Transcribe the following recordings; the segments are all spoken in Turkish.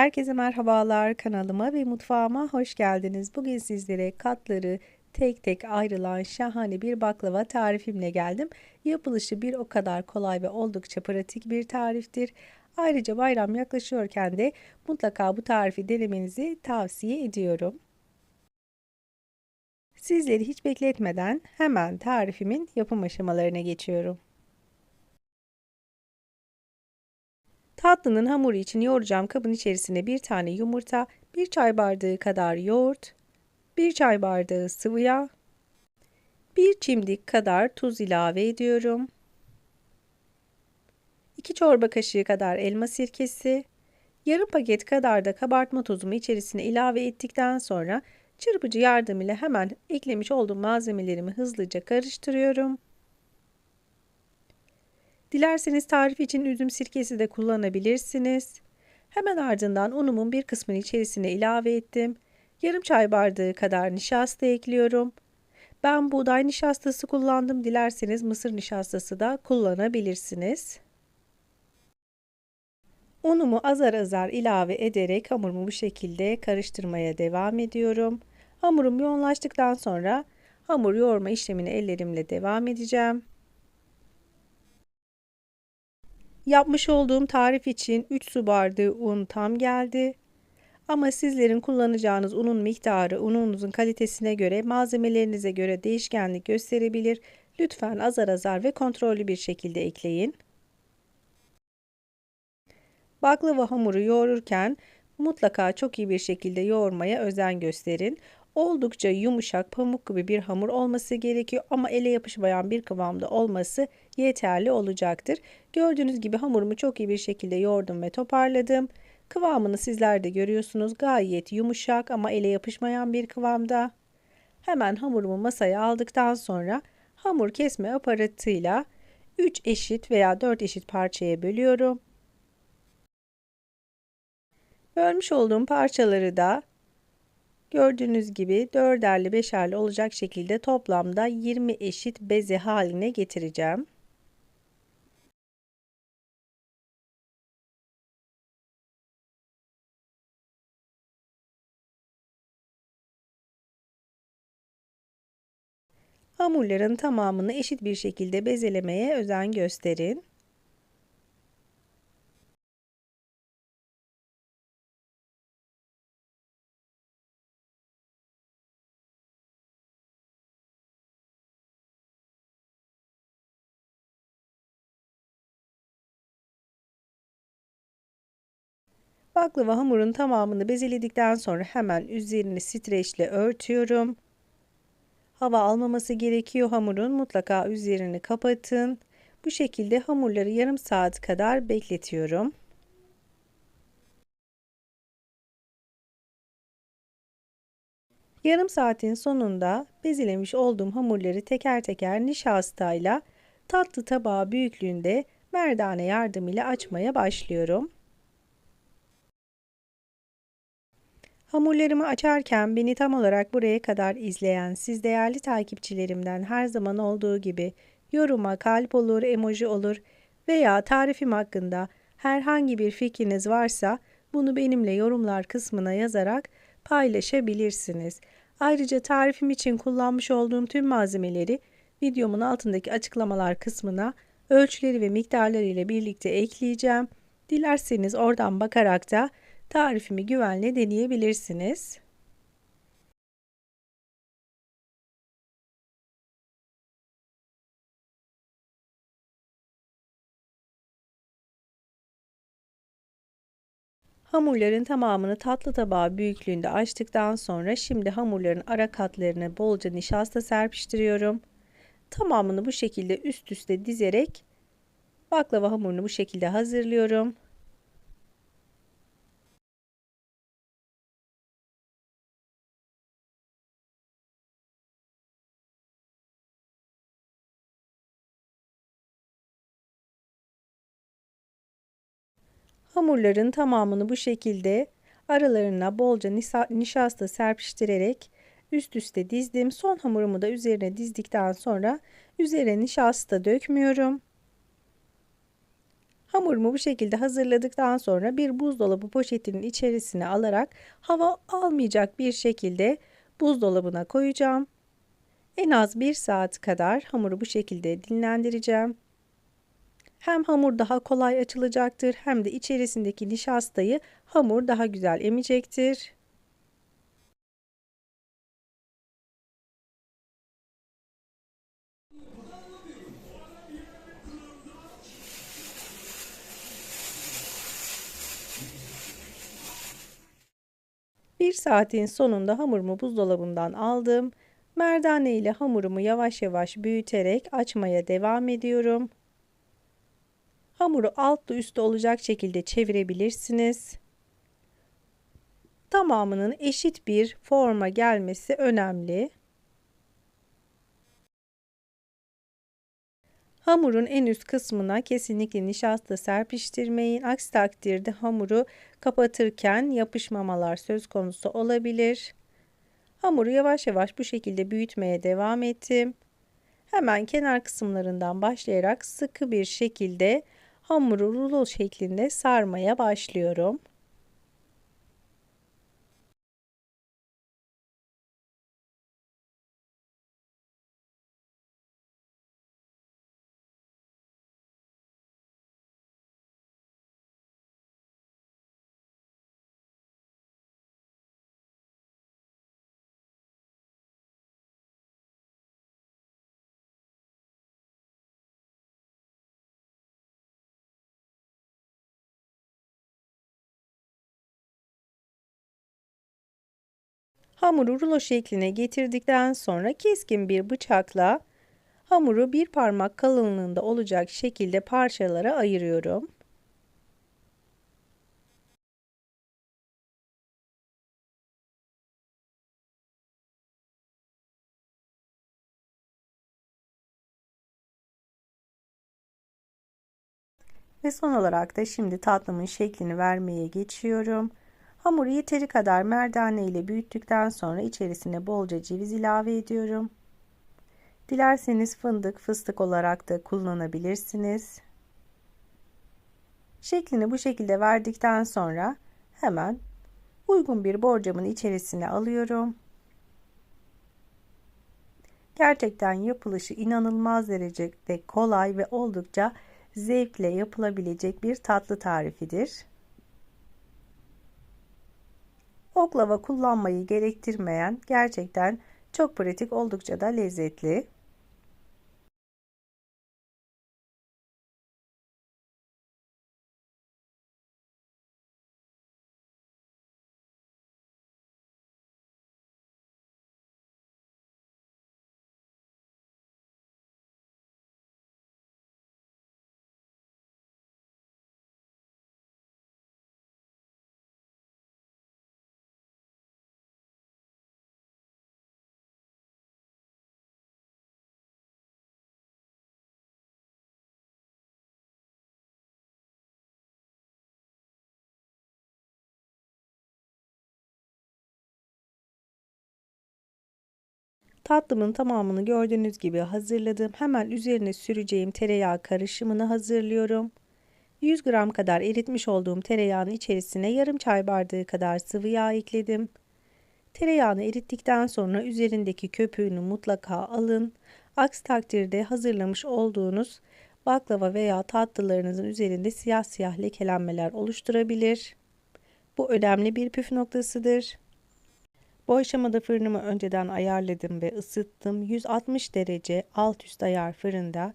Herkese merhabalar kanalıma ve mutfağıma hoş geldiniz. Bugün sizlere katları tek tek ayrılan şahane bir baklava tarifimle geldim. Yapılışı bir o kadar kolay ve oldukça pratik bir tariftir. Ayrıca bayram yaklaşıyorken de mutlaka bu tarifi denemenizi tavsiye ediyorum. Sizleri hiç bekletmeden hemen tarifimin yapım aşamalarına geçiyorum. Tatlının hamuru için yoğuracağım kabın içerisine bir tane yumurta, bir çay bardağı kadar yoğurt, bir çay bardağı sıvı yağ, bir çimdik kadar tuz ilave ediyorum. 2 çorba kaşığı kadar elma sirkesi, yarım paket kadar da kabartma tozumu içerisine ilave ettikten sonra çırpıcı yardımıyla hemen eklemiş olduğum malzemelerimi hızlıca karıştırıyorum. Dilerseniz tarif için üzüm sirkesi de kullanabilirsiniz. Hemen ardından unumun bir kısmını içerisine ilave ettim. Yarım çay bardağı kadar nişasta ekliyorum. Ben buğday nişastası kullandım. Dilerseniz mısır nişastası da kullanabilirsiniz. Unumu azar azar ilave ederek hamurumu bu şekilde karıştırmaya devam ediyorum. Hamurum yoğunlaştıktan sonra hamur yoğurma işlemini ellerimle devam edeceğim. Yapmış olduğum tarif için 3 su bardağı un tam geldi. Ama sizlerin kullanacağınız unun miktarı ununuzun kalitesine göre malzemelerinize göre değişkenlik gösterebilir. Lütfen azar azar ve kontrollü bir şekilde ekleyin. Baklava hamuru yoğururken mutlaka çok iyi bir şekilde yoğurmaya özen gösterin. Oldukça yumuşak pamuk gibi bir hamur olması gerekiyor ama ele yapışmayan bir kıvamda olması yeterli olacaktır. Gördüğünüz gibi hamurumu çok iyi bir şekilde yoğurdum ve toparladım. Kıvamını sizler de görüyorsunuz. Gayet yumuşak ama ele yapışmayan bir kıvamda. Hemen hamurumu masaya aldıktan sonra hamur kesme aparatıyla 3 eşit veya 4 eşit parçaya bölüyorum. Bölmüş olduğum parçaları da Gördüğünüz gibi dörderli beşerli olacak şekilde toplamda 20 eşit beze haline getireceğim. Hamurların tamamını eşit bir şekilde bezelemeye özen gösterin. Baklava hamurun tamamını bezeledikten sonra hemen üzerini streçle örtüyorum. Hava almaması gerekiyor hamurun. Mutlaka üzerini kapatın. Bu şekilde hamurları yarım saat kadar bekletiyorum. Yarım saatin sonunda bezelemiş olduğum hamurları teker teker nişastayla tatlı tabağı büyüklüğünde merdane yardımıyla açmaya başlıyorum. Hamurlarımı açarken beni tam olarak buraya kadar izleyen siz değerli takipçilerimden her zaman olduğu gibi yoruma kalp olur, emoji olur veya tarifim hakkında herhangi bir fikriniz varsa bunu benimle yorumlar kısmına yazarak paylaşabilirsiniz. Ayrıca tarifim için kullanmış olduğum tüm malzemeleri videomun altındaki açıklamalar kısmına ölçüleri ve miktarları ile birlikte ekleyeceğim. Dilerseniz oradan bakarak da tarifimi güvenle deneyebilirsiniz. Hamurların tamamını tatlı tabağı büyüklüğünde açtıktan sonra şimdi hamurların ara katlarına bolca nişasta serpiştiriyorum. Tamamını bu şekilde üst üste dizerek baklava hamurunu bu şekilde hazırlıyorum. Hamurların tamamını bu şekilde aralarına bolca nişasta serpiştirerek üst üste dizdim. Son hamurumu da üzerine dizdikten sonra üzerine nişasta dökmüyorum. Hamurumu bu şekilde hazırladıktan sonra bir buzdolabı poşetinin içerisine alarak hava almayacak bir şekilde buzdolabına koyacağım. En az bir saat kadar hamuru bu şekilde dinlendireceğim. Hem hamur daha kolay açılacaktır hem de içerisindeki nişastayı hamur daha güzel emecektir. Bir saatin sonunda hamurumu buzdolabından aldım. Merdane ile hamurumu yavaş yavaş büyüterek açmaya devam ediyorum. Hamuru altlı üstü olacak şekilde çevirebilirsiniz. Tamamının eşit bir forma gelmesi önemli. Hamurun en üst kısmına kesinlikle nişasta serpiştirmeyin. Aksi takdirde hamuru kapatırken yapışmamalar söz konusu olabilir. Hamuru yavaş yavaş bu şekilde büyütmeye devam ettim. Hemen kenar kısımlarından başlayarak sıkı bir şekilde hamuru rulo şeklinde sarmaya başlıyorum. Hamuru rulo şekline getirdikten sonra keskin bir bıçakla hamuru bir parmak kalınlığında olacak şekilde parçalara ayırıyorum. Ve son olarak da şimdi tatlımın şeklini vermeye geçiyorum. Hamuru yeteri kadar merdane ile büyüttükten sonra içerisine bolca ceviz ilave ediyorum. Dilerseniz fındık, fıstık olarak da kullanabilirsiniz. Şeklini bu şekilde verdikten sonra hemen uygun bir borcamın içerisine alıyorum. Gerçekten yapılışı inanılmaz derecede kolay ve oldukça zevkle yapılabilecek bir tatlı tarifidir. Oklava kullanmayı gerektirmeyen gerçekten çok pratik oldukça da lezzetli. Tatlımın tamamını gördüğünüz gibi hazırladım. Hemen üzerine süreceğim tereyağı karışımını hazırlıyorum. 100 gram kadar eritmiş olduğum tereyağının içerisine yarım çay bardağı kadar sıvı yağ ekledim. Tereyağını erittikten sonra üzerindeki köpüğünü mutlaka alın. Aksi takdirde hazırlamış olduğunuz baklava veya tatlılarınızın üzerinde siyah siyah lekelenmeler oluşturabilir. Bu önemli bir püf noktasıdır. Bu aşamada fırınımı önceden ayarladım ve ısıttım. 160 derece alt üst ayar fırında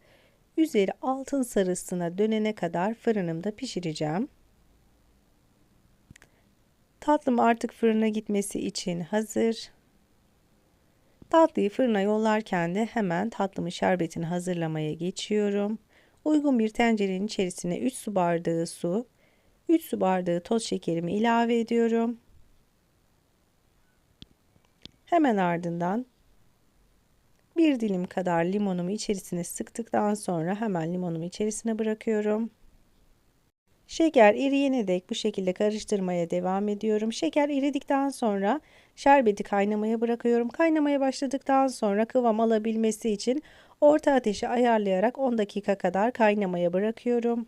üzeri altın sarısına dönene kadar fırınımda pişireceğim. Tatlım artık fırına gitmesi için hazır. Tatlıyı fırına yollarken de hemen tatlımın şerbetini hazırlamaya geçiyorum. Uygun bir tencerenin içerisine 3 su bardağı su, 3 su bardağı toz şekerimi ilave ediyorum. Hemen ardından bir dilim kadar limonumu içerisine sıktıktan sonra hemen limonumu içerisine bırakıyorum. Şeker eriyene dek bu şekilde karıştırmaya devam ediyorum. Şeker eridikten sonra şerbeti kaynamaya bırakıyorum. Kaynamaya başladıktan sonra kıvam alabilmesi için orta ateşi ayarlayarak 10 dakika kadar kaynamaya bırakıyorum.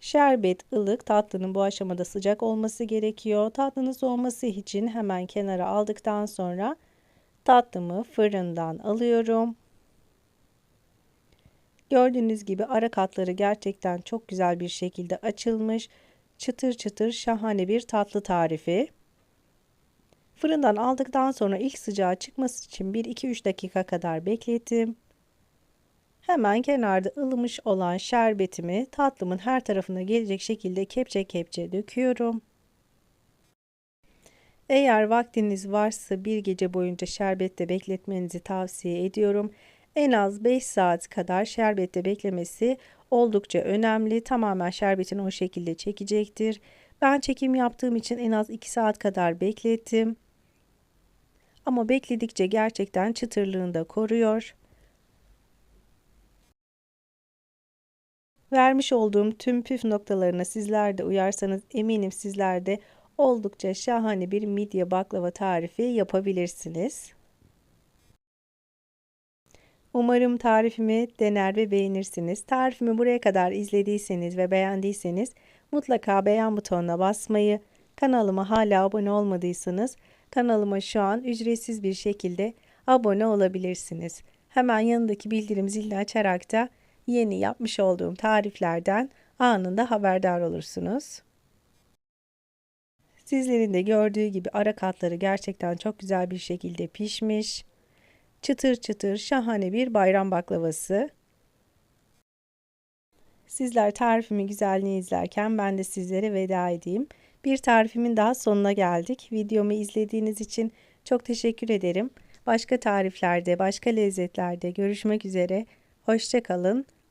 Şerbet ılık, tatlının bu aşamada sıcak olması gerekiyor. Tatlının soğuması için hemen kenara aldıktan sonra tatlımı fırından alıyorum. Gördüğünüz gibi ara katları gerçekten çok güzel bir şekilde açılmış. Çıtır çıtır şahane bir tatlı tarifi. Fırından aldıktan sonra ilk sıcağı çıkması için 1-2-3 dakika kadar beklettim. Hemen kenarda ılımış olan şerbetimi tatlımın her tarafına gelecek şekilde kepçe kepçe döküyorum. Eğer vaktiniz varsa bir gece boyunca şerbette bekletmenizi tavsiye ediyorum. En az 5 saat kadar şerbette beklemesi oldukça önemli. Tamamen şerbetin o şekilde çekecektir. Ben çekim yaptığım için en az 2 saat kadar beklettim. Ama bekledikçe gerçekten çıtırlığını da koruyor. Vermiş olduğum tüm püf noktalarına sizler de uyarsanız eminim sizler de oldukça şahane bir midye baklava tarifi yapabilirsiniz. Umarım tarifimi dener ve beğenirsiniz. Tarifimi buraya kadar izlediyseniz ve beğendiyseniz mutlaka beğen butonuna basmayı, kanalıma hala abone olmadıysanız kanalıma şu an ücretsiz bir şekilde abone olabilirsiniz. Hemen yanındaki bildirim zilini açarak da yeni yapmış olduğum tariflerden anında haberdar olursunuz. Sizlerin de gördüğü gibi ara katları gerçekten çok güzel bir şekilde pişmiş. Çıtır çıtır şahane bir bayram baklavası. Sizler tarifimi güzelliğini izlerken ben de sizlere veda edeyim. Bir tarifimin daha sonuna geldik. Videomu izlediğiniz için çok teşekkür ederim. Başka tariflerde, başka lezzetlerde görüşmek üzere. Hoşçakalın.